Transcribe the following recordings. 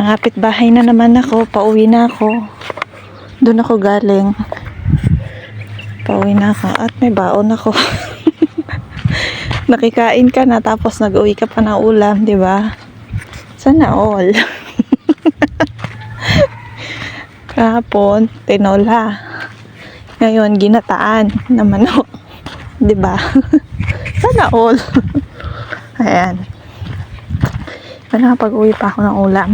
Nangapit bahay na naman ako. Pauwi na ako. Doon ako galing. Pauwi na ako. At may baon ako. Nakikain ka na tapos nag-uwi ka pa ng ulam, di ba? Sana all. Kahapon, tinola. Ngayon, ginataan na manok. Di ba? Sana all. Ayan. Nakapag-uwi pa ako ng ulam.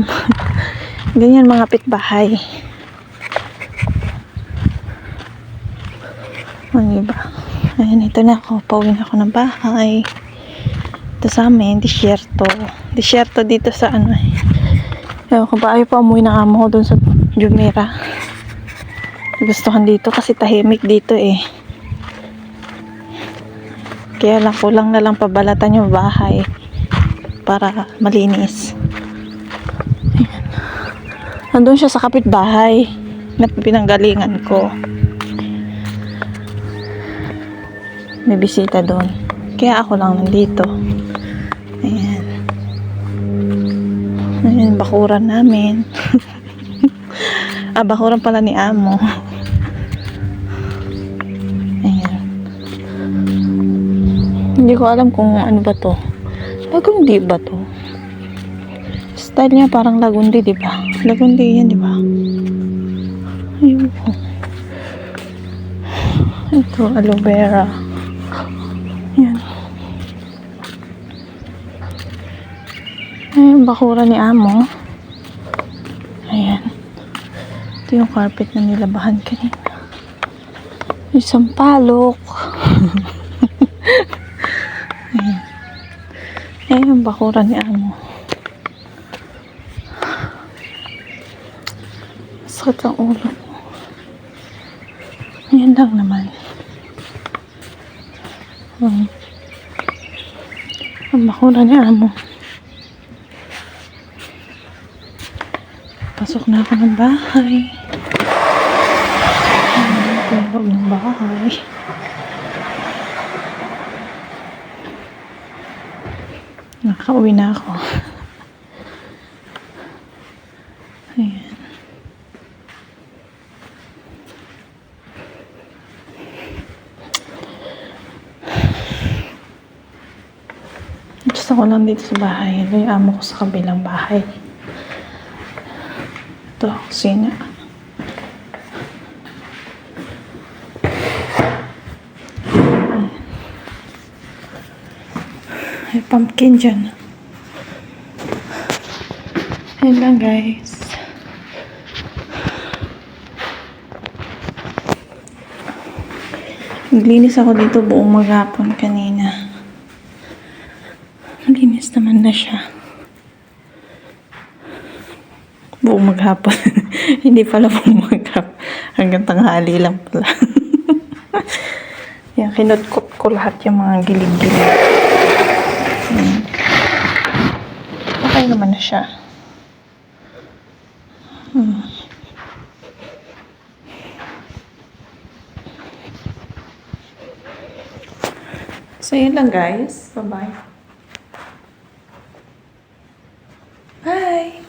Ganyan mga pitbahay. Ano ba? Ayan, ito na ako. Pauwi na ako ng bahay. Ito sa amin, disyerto. Disyerto dito sa ano eh. Ewan ko ba, ayaw pa umuwi ng amo ko dun sa Jumeirah. Gustuhan dito kasi tahimik dito eh. Kaya lang kulang na lang pabalatan yung bahay para malinis. Ayan. Nandun siya sa kapitbahay na pinanggalingan ko. May bisita doon. Kaya ako lang nandito. Ayan. Ayan, bakuran namin. ah, bakuran pala ni Amo. Ayan. Hindi ko alam kung ano ba to. Lagundi ba to? Style niya parang lagundi, di ba? Lagundi yan, di ba? Ayun po. Ito, aloe vera. Yan. Ayun, bakura ni Amo. Ayan. Ito yung carpet na nilabahan kanina. Isang palok. Ayan yung bakura ni Amo. Sakit ang ulo ko. Ayan lang naman. Hmm. Ang bakura ni Amo. Pasok na ako ng bahay. Yung loob ng bahay. Nakauwi na ako. Ayan. Gusto ko lang dito sa bahay. Ito yung amo ko sa kabilang bahay. Ito, kusina. May pumpkin dyan. Ayun lang guys. Naglinis ako dito buong maghapon kanina. Linis naman na siya. Buong maghapon. Hindi pala buong maghapon. Hanggang tanghali lang pala. Yan, kinutkot ko lahat yung mga gilid-gilid. Okay naman na siya. Hmm. So, yun lang guys. Bye-bye. Bye! -bye. Bye.